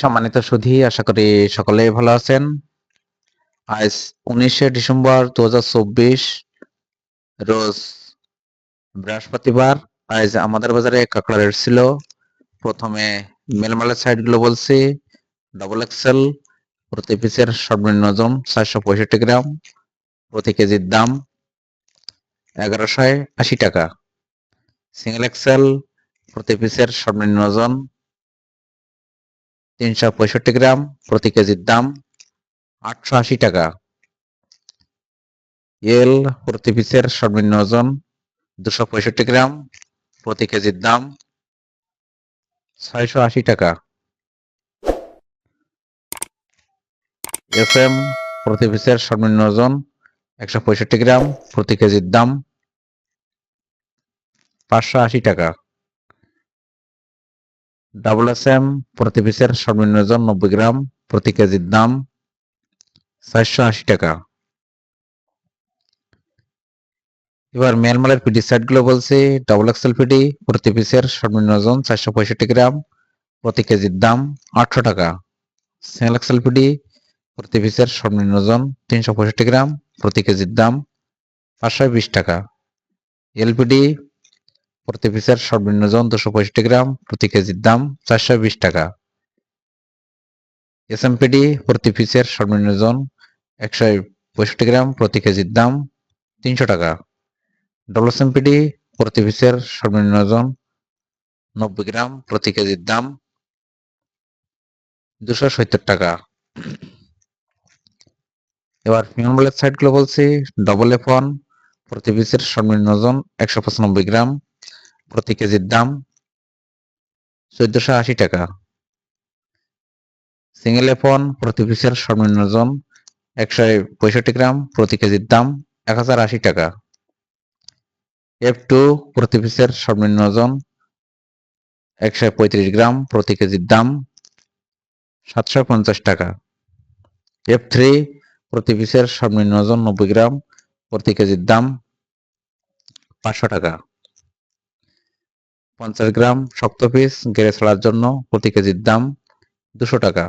সম্মানিত সুধী, আশা করি সকলেই ভালো আছেন। আজ উনিশে ডিসেম্বর দু হাজার চব্বিশ, রোজ বৃহস্পতিবার, আজ আমাদের বাজারে কাঁকড়া রেট ছিল। প্রথমে মেলমালের সাইডগুলো বলছি ডবল এক্সেল প্রতি পিসের সর্বনিম্ন ওজন চারশো পঁয়ষট্টি গ্রাম, প্রতি কেজির দাম এগারোশো আশি টাকা। সিঙ্গেল এক্সেল প্রতি পিসের সর্বনিম্ন ওজন তিনশো পঁয়ষট্টি গ্রাম প্রতি কেজির দাম আটশো আশি টাকা। এল প্রতি পিসের সর্বনিম্ন ওজন দুশো পঁয়ষট্টি গ্রাম প্রতি কেজির দাম ছয়শো আশি টাকা। এফ এম প্রতি পিসের সর্বনিম্ন ওজন একশো পঁয়ষট্টি গ্রাম প্রতি কেজির দাম পাঁচশো আশি টাকা। ডাবল এস এম প্রতি পিসের সর্বনিম্ন ওজন নব্বই গ্রাম, প্রতি কেজির দাম চারশো আশি টাকা। এবার মিয়ানমারের পিডি সেটগুলো বলছি ডাবল এক্সেল পিডি প্রতি পিসের সর্বনিম্ন ওজন চারশো পঁয়ষট্টি গ্রাম, প্রতি কেজির দাম আটশো টাকা। সিঙ্গেল এক্সেল পিডি প্রতি পিসের সর্বনিম্ন ওজন তিনশো পঁয়ষট্টি গ্রাম, প্রতি কেজির দাম পাঁচশো বিশ টাকা। এলপিডি প্রতি পিসের সর্বনিম্ন ওজন দুশো পঁয়ষট্টি গ্রাম, প্রতি কেজির দাম চারশো বিশ টাকা। এসএমপিডি প্রতি পিসের সর্বনিম্ন ওজন একশো পঁয়ষট্টি গ্রাম, প্রতি কেজির দাম তিনশো টাকা। ডব্লুএসএমপিডি প্রতি পিসের সর্বনিম্ন ওজন নব্বই গ্রাম, প্রতি কেজির দাম দুশো সত্তর টাকা। এবার ব্লেড সাইড বলছি ডবল এফ ওয়ান প্রতি পিসের সর্বনিম্ন ওজন একশো পঁচানব্বই গ্রাম প্রতি কেজির দাম চোদ্দশো আশি টাকা। সিঙ্গেল এফ ওয়ান প্রতি পিসের সর্বনিম্ন ওজন একশো পঁয়ষট্টি গ্রাম, প্রতি কেজির দাম এক হাজার আশি টাকা। এফ টু প্রতি পিসের সর্বনিম্ন ওজন একশো পঁয়ত্রিশ গ্রাম, প্রতি কেজির দাম সাতশো পঞ্চাশ টাকা। এফ থ্রি প্রতি পিসের সর্বনিম্ন ওজন নব্বই গ্রাম, প্রতি কেজির দাম পাঁচশো টাকা। পঞ্চাশ গ্রাম শক্ত পিস গেড়ে ছাড়ার জন্য প্রতি কেজির দাম দুশো টাকা।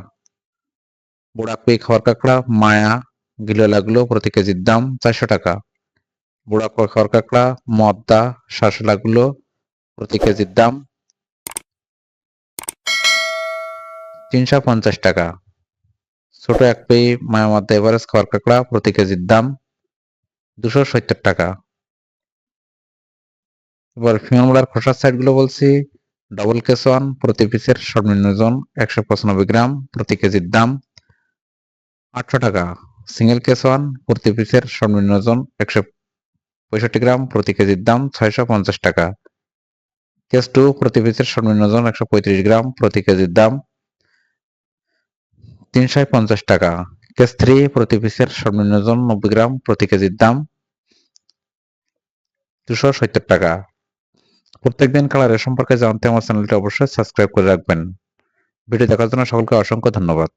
বুড়া কুই খাওয়ার কাঁকড়া, মায়া গিলোলাগুলো প্রতি কেজির দাম চারশো টাকা। বুড়া কুই খাওয়ার কাঁকড়া, মদ্দা শাসলাগুলো প্রতি কেজির দাম তিনশো পঞ্চাশ টাকা। ছোট এক পেয়ে মায়া মদ্দা এভারেজ খাওয়ার কাঁকড়া প্রতি কেজির দাম দুশো সত্তর টাকা। এবার ফিমেল খোসার সাইডগুলো বলছি। ডবল কেস ওয়ান প্রতি পিসের সর্বনিম্ন ওজন একশো পঁচানব্বই গ্রাম, প্রতি কেজির দাম আটশো টাকা। সিঙ্গেল কেস ওয়ান প্রতি পিসের সর্বনিম্ন ওজন একশো পঁয়ষট্টি গ্রাম, প্রতি কেজির দাম ছয়শো পঞ্চাশ টাকা। কেস টু প্রতি পিসের সর্বনিম্ন ওজন একশো পঁয়ত্রিশ গ্রাম, প্রতি কেজির দাম তিনশো পঞ্চাশ টাকা। কেস থ্রি প্রতি পিসের সর্বনিম্ন ওজন নব্বই গ্রাম, প্রতি কেজির দাম দুশো সত্তর টাকা। প্রত্যেকদিন কালারের সম্পর্কে জানতে আমার চ্যানেলটি অবশ্যই সাবস্ক্রাইব করে রাখবেন। ভিডিও দেখার জন্য সকলকে অসংখ্য ধন্যবাদ।